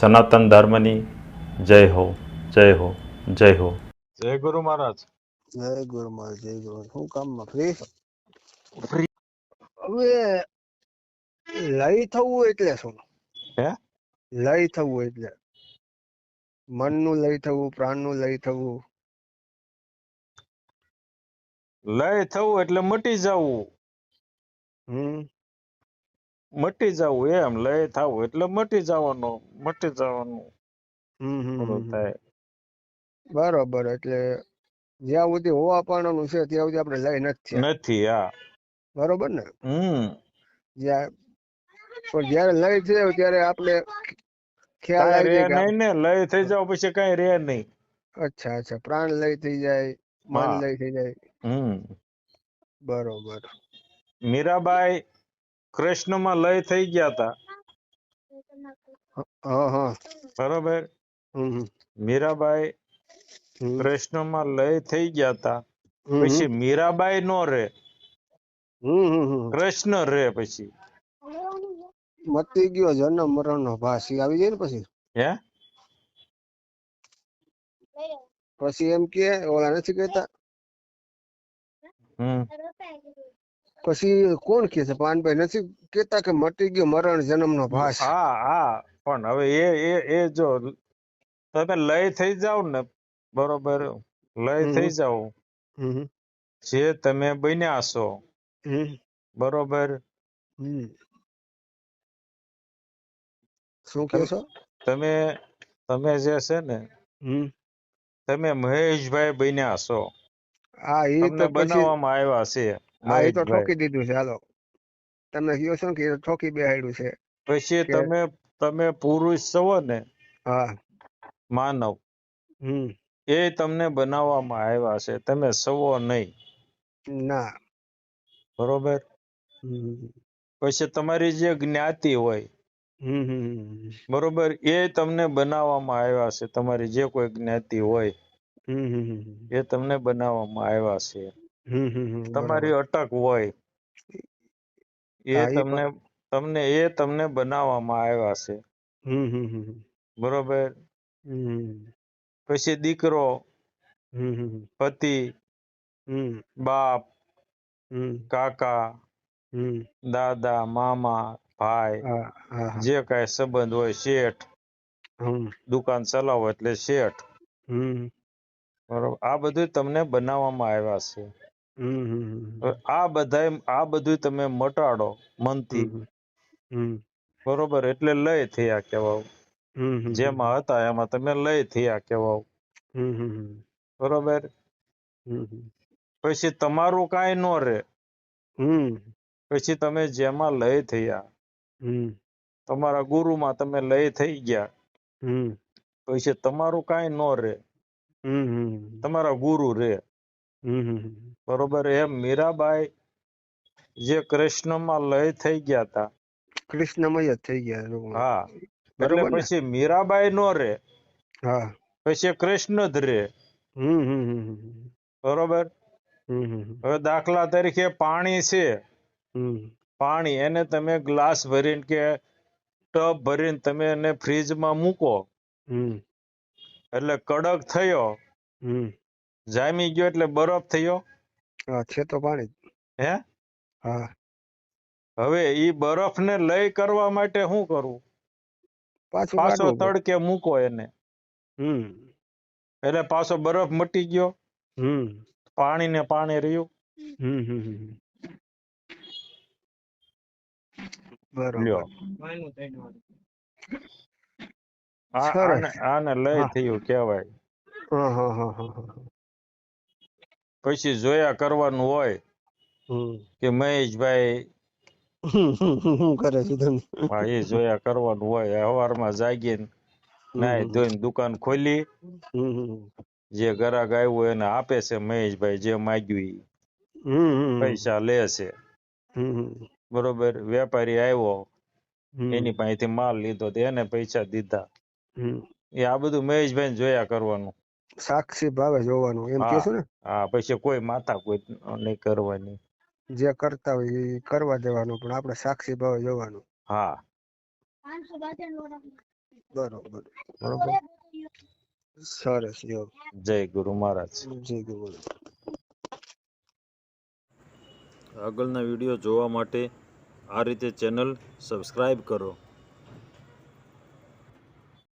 સનાતન ધર્મની જય હો જય હો જય હો. જય ગુરુ મહારાજ. જય ગુરુ મહારાજ જય ગુરુ શું કામમાં ફ્રી ફ્રી હવે લય થવું એટલે શું? હે? લય થવું એટલે. મનનું લય થવું પ્રાણનું લય થવું. લય થવું એટલે મટી જવું. હમ. મટી જવું એમ લય થવું એટલે મટી જવાનું મટી જવાનું. થાય. બરોબર એટલે જ્યાં સુધી હોવા પાણનું છે ત્યાં સુધી આપણે લય નથી નથી હા. બરોબર ને? હમ. જ્યાં પણ જયારે લય જાય ત્યારે આપણે ખ્યાલ આવી જાય નહીં ને લય થઈ જાવ પછી કઈ રે નહીં. અચ્છા અચ્છા પ્રાણ લય થઈ જાય મન. લય થઈ જાય. હમ. બરોબર. મીરાબાઈ કૃષ્ણમાં લય થઈ ગયા હતા હા હા બરોબર હમ હમ. મીરાબાઈ હમ કૃષ્ણમાં લય થઈ ગયા હતા હમ પછી મીરાબાઈ નો રે હમ હમ હમ. કૃષ્ણ રે પછી મતી ગયો જન્મ મરણ નો ભાસી આવી જાય ને પછી? હે? પછી એમ કે ઓલા નથી કહેતા? હમ. પછી કોણ કે છે? પાનભાઈ નથી કેતા કે મટી ગયો મરણ જન્મ નો ભાસ. હા હા પણ હવે એ એ એ જો તમે લય થઈ જાવ ને બરોબર? લય થઈ જાવ જે તમે બન્યા છો. બરોબર? શું કે છો? તમે તમે જે છે ને તમે મહેશભાઈ બન્યા છો. હા એ તો બનાવવામાં આવ્યા છે. હા એ તો ઠોકી દીધું છે હાલો. તમે કયો છો કે ઠોકી બેહાડ્યું છે? પછી તમે તમે પુરુષ છો ને હા. માનવ હમ. એ તમને બનાવવામાં આવ્યા છે તમે સવો નહીં. ના. બરોબર? પછી તમારી જે જ્ઞાતિ હોય બરોબર એ તમને બનાવવામાં આવ્યા છે તમારી જે કોઈ જ્ઞાતિ હોય એ તમને બનાવવામાં આવ્યા છે. તમારી અટક હોય એ તમને તમને એ તમને બનાવવામાં આવ્યા છે. બરોબર? પછી દીકરો પતિ બાપ હમ. કાકા દાદા મામા ભાઈ. જે કઈ સંબંધ હોય શેઠ દુકાન ચલાવો એટલે શેઠ. બરોબર? આ બધું તમને બનાવવામાં આવ્યા છે. આ બધા આ બધું તમે મટાડો મનથી. બરોબર એટલે લય થયા હમ જેમાં હતા એમાં તમે લય થયા હમ બરોબર? પછી તમારું કાંઈ નો રહે પછી તમે જેમાં લય થયા. હમ. તમારા ગુરુમાં તમે લય થઈ ગયા. હમ. પછી તમારું કાંઈ નો રહે તમારા ગુરુ હમ બરોબર એમ મીરાબાઈ જે કૃષ્ણમાં લય થઈ ગયા હતા કૃષ્ણમય જ થઈ ગયા હા એટલે પછી મીરાબાઈ નો રે હા. પછી કૃષ્ણ જ હમ બરોબર? હવે દાખલા તરીકે પાણી છે. પાણી એને તમે ગ્લાસ ભરીને કે ટબ ભરીને તમે એને ફ્રીજમાં મૂકો. હમ. એટલે કડક થયો. હમ. જામી ગયો એટલે બરફ થયો. હા છે તો પાણી. હે? હા. હવે ઈ બરફને લય કરવા માટે શું કરવું પાછો તડકે મૂકો એને. હમ. એટલે પાછો બરફ મટી ગયો. હમ. પાણી ને પાણી રહ્યું. હમ હમ બરોબર. આને લય થયું કહેવાય. હા હા હા હા હા. પછી જોયા કરવાનું હોય કે મહેશભાઈ હમ કરે છે તમે હા એ જોયા કરવાનું હોય. સવારમાં જાગીને નાય ધોઈને દુકાન ખોલી. જે ગ્રાહક આવ્યો એને આપે છે મહેશભાઈ જે માગ્યું પૈસા લે છે. બરોબર વેપારી આવ્યો. એની પાસેથી માલ લીધો તો એને પૈસા દીધા. એ આ બધું મહેશભાઈ જોયા કરવાનું. સાક્ષી ભાવે જોવાનું. એમ કે ને? હા પછી કોઈ માતા કોઈ નહીં કરવાની. જે કરતા હોય એ કરવા દેવાનું પણ આપણે સાક્ષી ભાવે જોવાનું. હા. બરોબર. બરોબર. સરસ યોગ જય ગુરુ મહારાજ. જય ગુરુ આગળના વીડિયો જોવા માટે આ રીતે ચેનલ સબસ્ક્રાઈબ કરો.